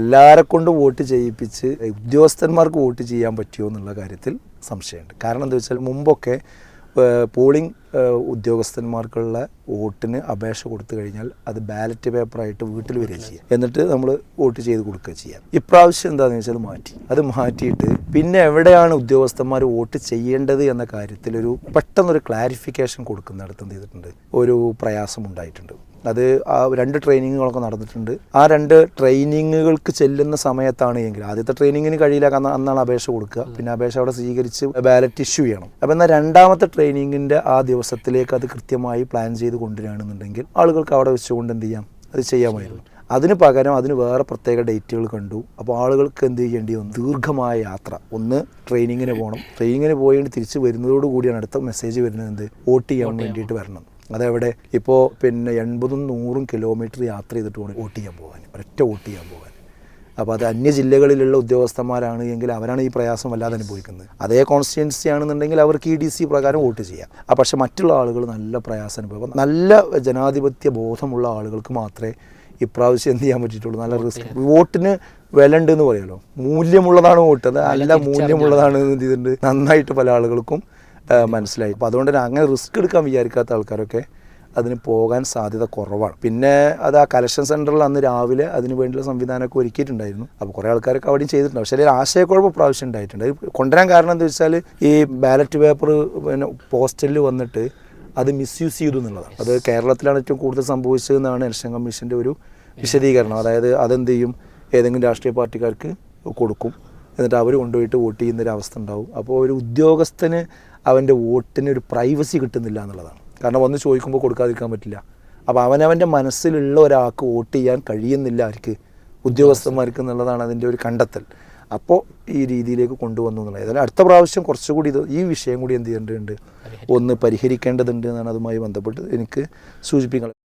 എല്ലാരെ കൊണ്ട് വോട്ട് ചെയ്യിപ്പിച്ച് ഉദ്യോഗസ്ഥന്മാർക്ക് വോട്ട് ചെയ്യാൻ പറ്റുമോ എന്നുള്ള കാര്യത്തിൽ സംശയമുണ്ട്. കാരണം എന്താ വെച്ചാൽ മുമ്പൊക്കെ പോളിംഗ് ഉദ്യോഗസ്ഥന്മാർക്കുള്ള വോട്ടിന് അപേക്ഷ കൊടുത്തു കഴിഞ്ഞാൽ അത് ബാലറ്റ് പേപ്പറായിട്ട് വീട്ടിൽ വരിക ചെയ്യുക എന്നിട്ട് നമ്മൾ വോട്ട് ചെയ്ത് കൊടുക്കുക ചെയ്യാം. ഇപ്രാവശ്യം എന്താണെന്ന് വെച്ചാൽ മാറ്റി. അത് മാറ്റിയിട്ട് പിന്നെ എവിടെയാണ് ഉദ്യോഗസ്ഥന്മാർ വോട്ട് ചെയ്യേണ്ടത് എന്ന കാര്യത്തിൽ ഒരു പെട്ടെന്നൊരു ക്ലാരിഫിക്കേഷൻ കൊടുക്കുന്നിടത്ത് എന്ത് ചെയ്തിട്ടുണ്ട്? ഒരു പ്രയാസം ഉണ്ടായിട്ടുണ്ട്. അത് ആ രണ്ട് ട്രെയിനിങ്ങുകളൊക്കെ നടന്നിട്ടുണ്ട്. ആ രണ്ട് ട്രെയിനിങ്ങുകൾക്ക് ചെല്ലുന്ന സമയത്താണ് എങ്കിൽ ആദ്യത്തെ ട്രെയിനിങ്ങിന് കഴിയില്ല. കാരണം അന്നാണ് അപേക്ഷ കൊടുക്കുക. പിന്നെ അപേക്ഷ അവിടെ സ്വീകരിച്ച് ബാലറ്റ് ഇഷ്യൂ ചെയ്യണം. അപ്പം എന്നാൽ രണ്ടാമത്തെ ട്രെയിനിങ്ങിന്റെ ആ ദിവസത്തിലേക്ക് അത് കൃത്യമായി പ്ലാൻ ചെയ്ത് കൊണ്ടുവരികയാണെന്നുണ്ടെങ്കിൽ ആളുകൾക്ക് അവിടെ വെച്ചുകൊണ്ട് എന്ത് ചെയ്യാം? അത് ചെയ്യാമായിരുന്നു. അതിന് പകരം അതിന് വേറെ പ്രത്യേക ഡേറ്റുകൾ കണ്ടു. അപ്പോൾ ആളുകൾക്ക് എന്ത് ചെയ്യേണ്ടി വന്നു? ദീർഘമായ യാത്ര. ഒന്ന് ട്രെയിനിങ്ങിന് പോകണം. ട്രെയിനിങ്ങിന് പോയി തിരിച്ച് വരുന്നതോട് കൂടിയാണ് അടുത്ത മെസ്സേജ് വരുന്നത് എന്ത്? വോട്ട് ചെയ്യാൻ വേണ്ടിയിട്ട് വരണം. അതെവിടെ? ഇപ്പോൾ പിന്നെ എൺപതും നൂറും കിലോമീറ്റർ യാത്ര ചെയ്തിട്ട് പോകണം വോട്ട് ചെയ്യാൻ പോകാൻ. ഒരൊറ്റ വോട്ട് ചെയ്യാൻ പോകാൻ. അപ്പോൾ അത് അന്യ ജില്ലകളിലുള്ള ഉദ്യോഗസ്ഥന്മാരാണ് എങ്കിൽ അവരാണ് ഈ പ്രയാസം വല്ലാതെ അനുഭവിക്കുന്നത്. അതേ കോൺസ്റ്റിറ്റ്യൻസി ആണെന്നുണ്ടെങ്കിൽ അവർക്ക് ഇ ഡി സി പ്രകാരം വോട്ട് ചെയ്യാം. ആ പക്ഷേ മറ്റുള്ള ആളുകൾ നല്ല പ്രയാസം അനുഭവിക്കും. നല്ല ജനാധിപത്യ ബോധമുള്ള ആളുകൾക്ക് മാത്രമേ ഇപ്രാവശ്യം എന്ത് ചെയ്യാൻ പറ്റിയിട്ടുള്ളൂ? നല്ല റിസ്ക്. വോട്ടിന് വില ഉണ്ട് എന്ന് പറയുമല്ലോ? മൂല്യമുള്ളതാണ് വോട്ട്. അത് നല്ല മൂല്യമുള്ളതാണ് എന്ന് ചെയ്തിട്ടുണ്ട്? നന്നായിട്ട് പല ആളുകൾക്കും മനസ്സിലായി. അപ്പോൾ അതുകൊണ്ട് തന്നെ അങ്ങനെ റിസ്ക് എടുക്കാൻ വിചാരിക്കാത്ത ആൾക്കാരൊക്കെ അതിന് പോകാൻ സാധ്യത കുറവാണ്. പിന്നെ അത് ആ കലക്ഷൻ സെന്ററിൽ അന്ന് രാവിലെ അതിന് വേണ്ടിയുള്ള സംവിധാനമൊക്കെ ഒരുക്കിയിട്ടുണ്ടായിരുന്നു. അപ്പോൾ കുറേ ആൾക്കാരൊക്കെ അവിടെയും ചെയ്തിട്ടുണ്ട്. പക്ഷേ ആശയക്കുഴപ്പം പ്രാവശ്യം ഉണ്ടായിട്ടുണ്ട്. കൊണ്ടുവരാൻ കാരണം എന്താ വെച്ചാൽ ഈ ബാലറ്റ് പേപ്പർ പിന്നെ പോസ്റ്റലിൽ വന്നിട്ട് അത് മിസ്യൂസ് ചെയ്തു എന്നുള്ളതാണ്. അത് കേരളത്തിലാണ് ഏറ്റവും കൂടുതൽ സംഭവിച്ചതെന്നാണ് ഇലക്ഷൻ കമ്മീഷന്റെ ഒരു വിശദീകരണം. അതായത് അതെന്ത് ചെയ്യും? ഏതെങ്കിലും രാഷ്ട്രീയ പാർട്ടിക്കാർക്ക് കൊടുക്കും. എന്നിട്ട് അവർ കൊണ്ടുപോയിട്ട് വോട്ട് ചെയ്യുന്നൊരവസ്ഥ ഉണ്ടാവും. അപ്പോൾ ഒരു ഉദ്യോഗസ്ഥന് അവന്റെ വോട്ടിന് ഒരു പ്രൈവസി കിട്ടുന്നില്ല എന്നുള്ളതാണ്. കാരണം വന്ന് ചോദിക്കുമ്പോൾ കൊടുക്കാതിരിക്കാൻ പറ്റില്ല. അപ്പോൾ അവനവന്റെ മനസ്സിലുള്ള ഒരാൾക്ക് വോട്ട് ചെയ്യാൻ കഴിയുന്നില്ല അവർക്ക് ഉദ്യോഗസ്ഥന്മാർക്ക് എന്നുള്ളതാണ് അതിന്റെ ഒരു കണ്ടെത്തൽ. അപ്പോൾ ഈ രീതിയിലേക്ക് കൊണ്ടുവന്നു എന്നുള്ളത്. ഏതായാലും അടുത്ത പ്രാവശ്യം കുറച്ചുകൂടി ഇത് ഈ വിഷയം കൂടി എന്ത് ചെയ്യേണ്ടതുണ്ട്? ഒന്ന് പരിഹരിക്കേണ്ടതുണ്ട് എന്നാണ് അതുമായി ബന്ധപ്പെട്ട് എനിക്ക് സൂചിപ്പിക്കുന്നത്